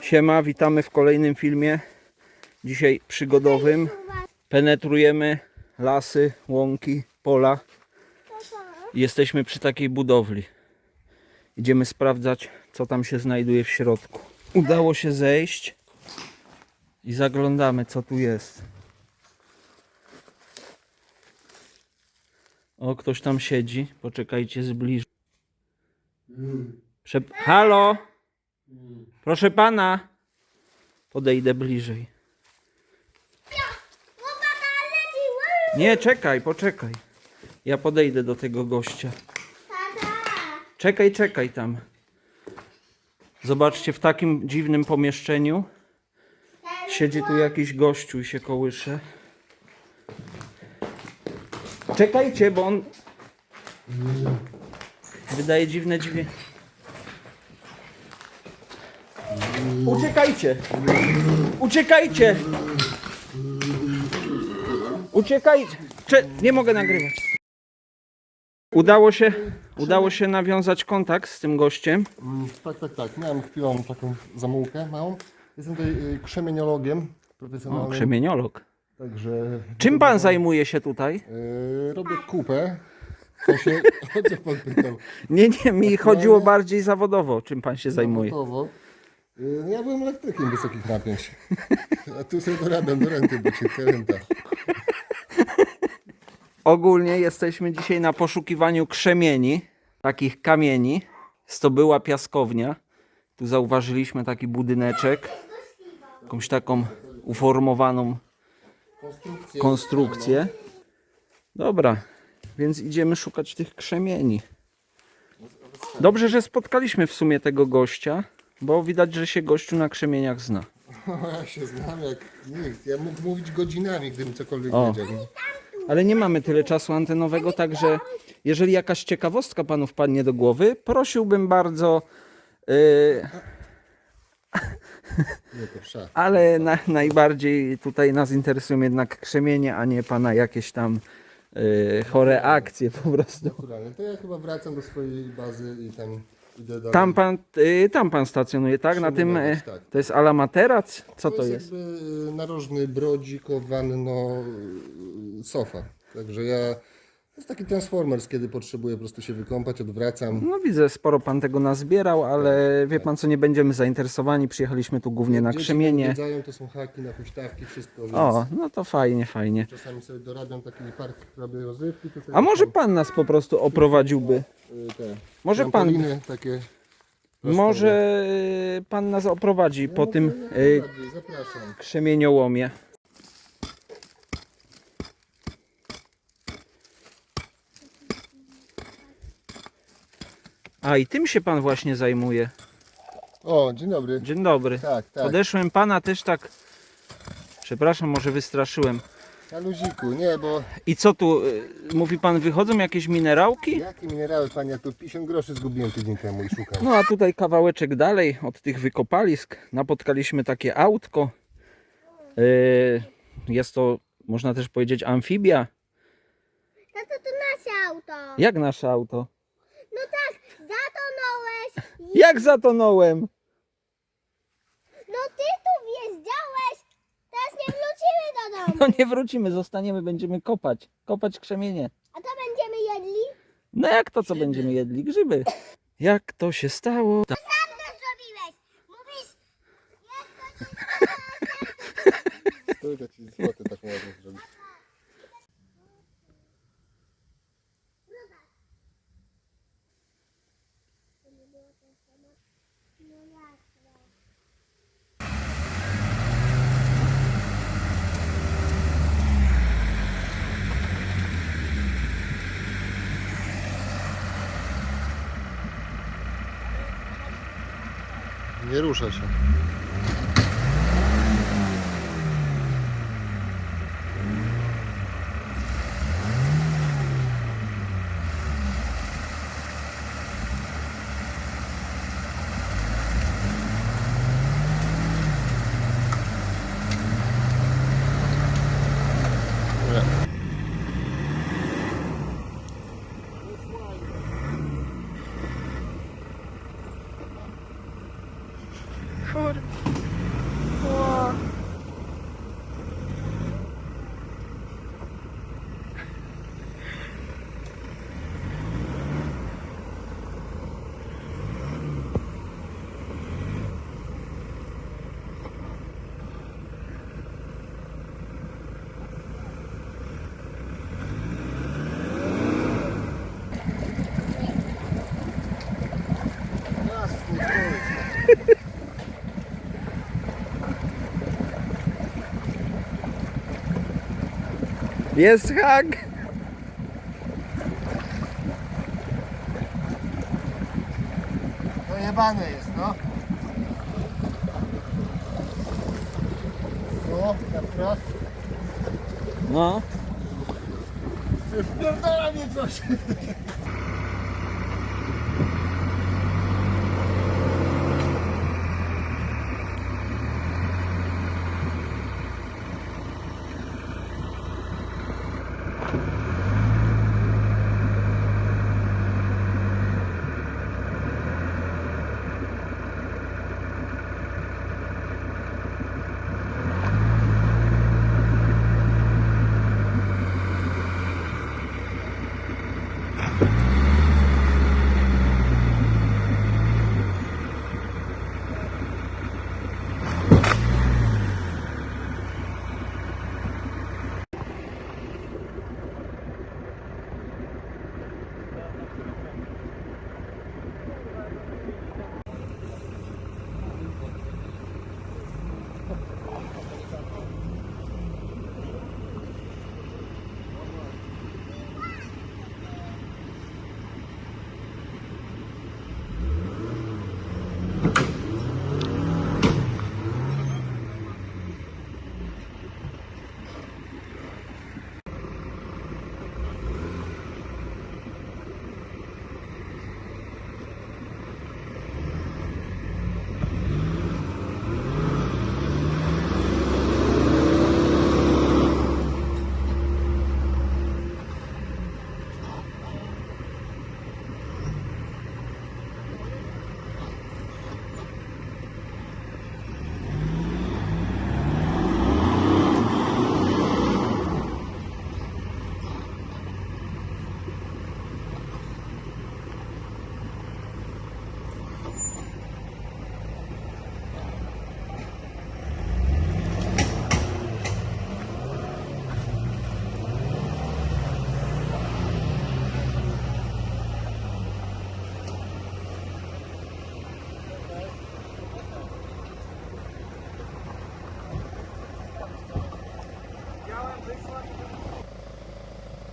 Siema, witamy w kolejnym filmie. Dzisiaj przygodowym. Penetrujemy lasy, łąki, pola. Jesteśmy przy takiej budowli. Idziemy sprawdzać, co tam się znajduje w środku. Udało się zejść i zaglądamy, co tu jest. O, ktoś tam siedzi. Poczekajcie, zbliż. Halo? Proszę pana. Podejdę bliżej. Nie, czekaj, poczekaj. Ja podejdę do tego gościa. Czekaj, czekaj tam. Zobaczcie, w takim dziwnym pomieszczeniu siedzi tu jakiś gościu i się kołysze. Czekajcie, bo on wydaje dziwne dźwięki. Uciekajcie! Uciekajcie! Uciekajcie! Cze nie mogę nagrywać. Udało się, udało się nawiązać kontakt z tym gościem. Mm, Tak, tak, tak. Miałem chwilą taką zamułkę małą. Jestem tutaj y, krzemieniologiem O, profesjonalnym. krzemieniolog. Także Czym pan zajmuje się tutaj? y, robię kupę. To się, o co pan pytał? Nie, nie, mi chodziło bardziej zawodowo, czym pan się zajmuje. Zawodowo. Y, Ja byłem elektrykiem wysokich napięć. A tu sobie dorabiam do renty, bo cię renta. Ogólnie jesteśmy dzisiaj na poszukiwaniu krzemieni, takich kamieni. To była piaskownia. Tu zauważyliśmy taki budyneczek, jakąś taką uformowaną Konstrukcję. konstrukcję. Dobra, więc idziemy szukać tych krzemieni. Dobrze, że spotkaliśmy w sumie tego gościa, bo widać, że się gościu na krzemieniach zna. No, ja się znam jak nikt. Ja mógł mówić godzinami, gdybym cokolwiek O. wiedział. Ale nie mamy tyle czasu antenowego, także jeżeli jakaś ciekawostka panu wpadnie do głowy, prosiłbym bardzo, yy, Nie, to wszak. ale na, najbardziej tutaj nas interesują jednak krzemienie, a nie pana jakieś tam yy, chore akcje po prostu. Naturalnie. To ja chyba wracam do swojej bazy i tam idę dalej. Tam pan, yy, tam pan stacjonuje, tak? Na tym, yy, Tak. to jest ala materac? Co to jest? jakby y, narożny brodzik, wanno, y, sofa. Także ja... To jest taki transformers, kiedy potrzebuję po prostu się wykąpać, odwracam. No widzę, sporo pan tego nazbierał, ale wie pan co, nie będziemy zainteresowani, przyjechaliśmy tu głównie na Dzieci krzemienie. odwiedzają, to są haki na huśtawki, wszystko, więc O, no to fajnie, fajnie. czasami sobie dorabiam taki park, robię rozrywki. Sobie A może pan nas po prostu oprowadziłby? y, te Może pan, trampoliny takie może pan nas oprowadzi po tym y, Bardziej, Zapraszam. krzemieniołomie. A i tym się pan właśnie zajmuje. O, dzień dobry. Dzień dobry. Tak, tak. Podeszłem pana też tak. Przepraszam, może wystraszyłem. Na luziku, nie, bo I co tu, y, mówi pan, wychodzą jakieś minerałki? jakie minerały, panie, ja tu 50 groszy zgubiłem tydzień temu i szukam. No a tutaj kawałeczek dalej od tych wykopalisk napotkaliśmy takie autko. Yy, Jest to, można też powiedzieć, amfibia. No to to nasze auto. Jak nasze auto? Jak zatonąłem? No ty tu wjeżdżałeś. Teraz nie wrócimy do domu. No nie wrócimy, zostaniemy, będziemy kopać. Kopać krzemienie. A to będziemy jedli? No jak to, co będziemy jedli? Grzyby. Jak to się stało? Ta- Sam to zrobiłeś. Mówisz, ci złoty tak ładnie zrobić. Nie rusza się. Jest hak. Dojebane jest, no. No, tak raz. No. Pierdala mnie coś. you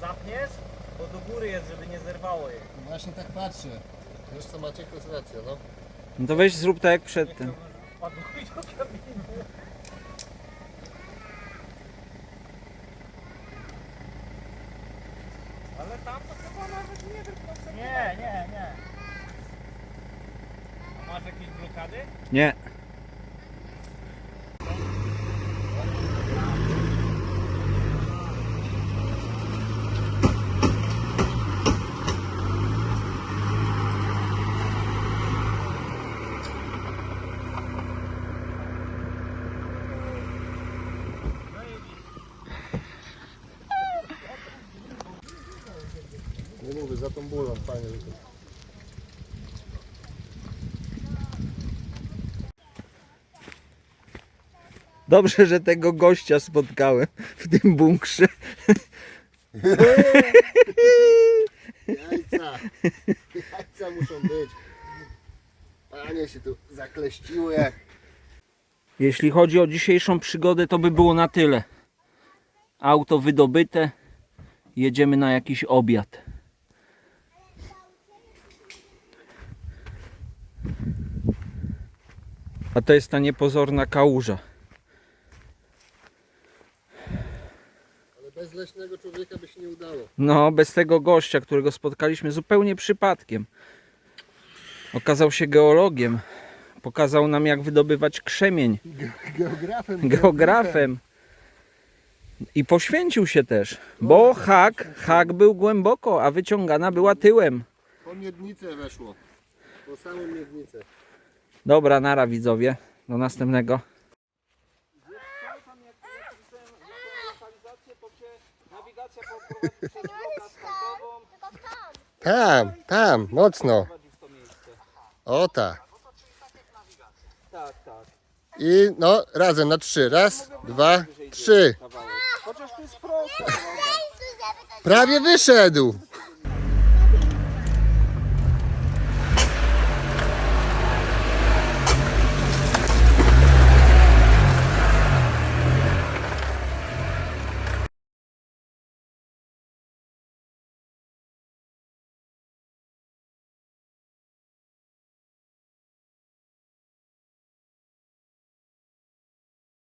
Zapniesz? Bo do góry jest, żeby nie zerwało jej. Właśnie tak patrzę. Wiesz co Maciek, to jest racja, no. No to weź zrób tak jak przedtem. Ale tam to chyba nawet nie wiem. Nie, nie, nie. A masz jakieś blokady? Nie. Za tą bulą fajnie. że to- Dobrze, że tego gościa spotkałem w tym bunkrze. Jajca! Jajca muszą być. Panie się tu zakleściły jak... Jeśli chodzi o dzisiejszą przygodę, to by było na tyle. Auto wydobyte. Jedziemy na jakiś obiad. A to jest ta niepozorna kałuża. Ale bez leśnego człowieka by się nie udało. No, bez tego gościa, którego spotkaliśmy zupełnie przypadkiem. Okazał się geologiem. Pokazał nam, jak wydobywać krzemień. Geografem. Geografem. I poświęcił się też, bo hak, hak był głęboko, a wyciągana była tyłem. Po miednicę weszło. Po samą miednicę. Dobra, nara widzowie. Do następnego. Tam. Tam, tam, mocno. O tak. Tak, tak. I no, razem na trzy. Raz, dwa, trzy. Chociaż to jest proste. Prawie wyszedł.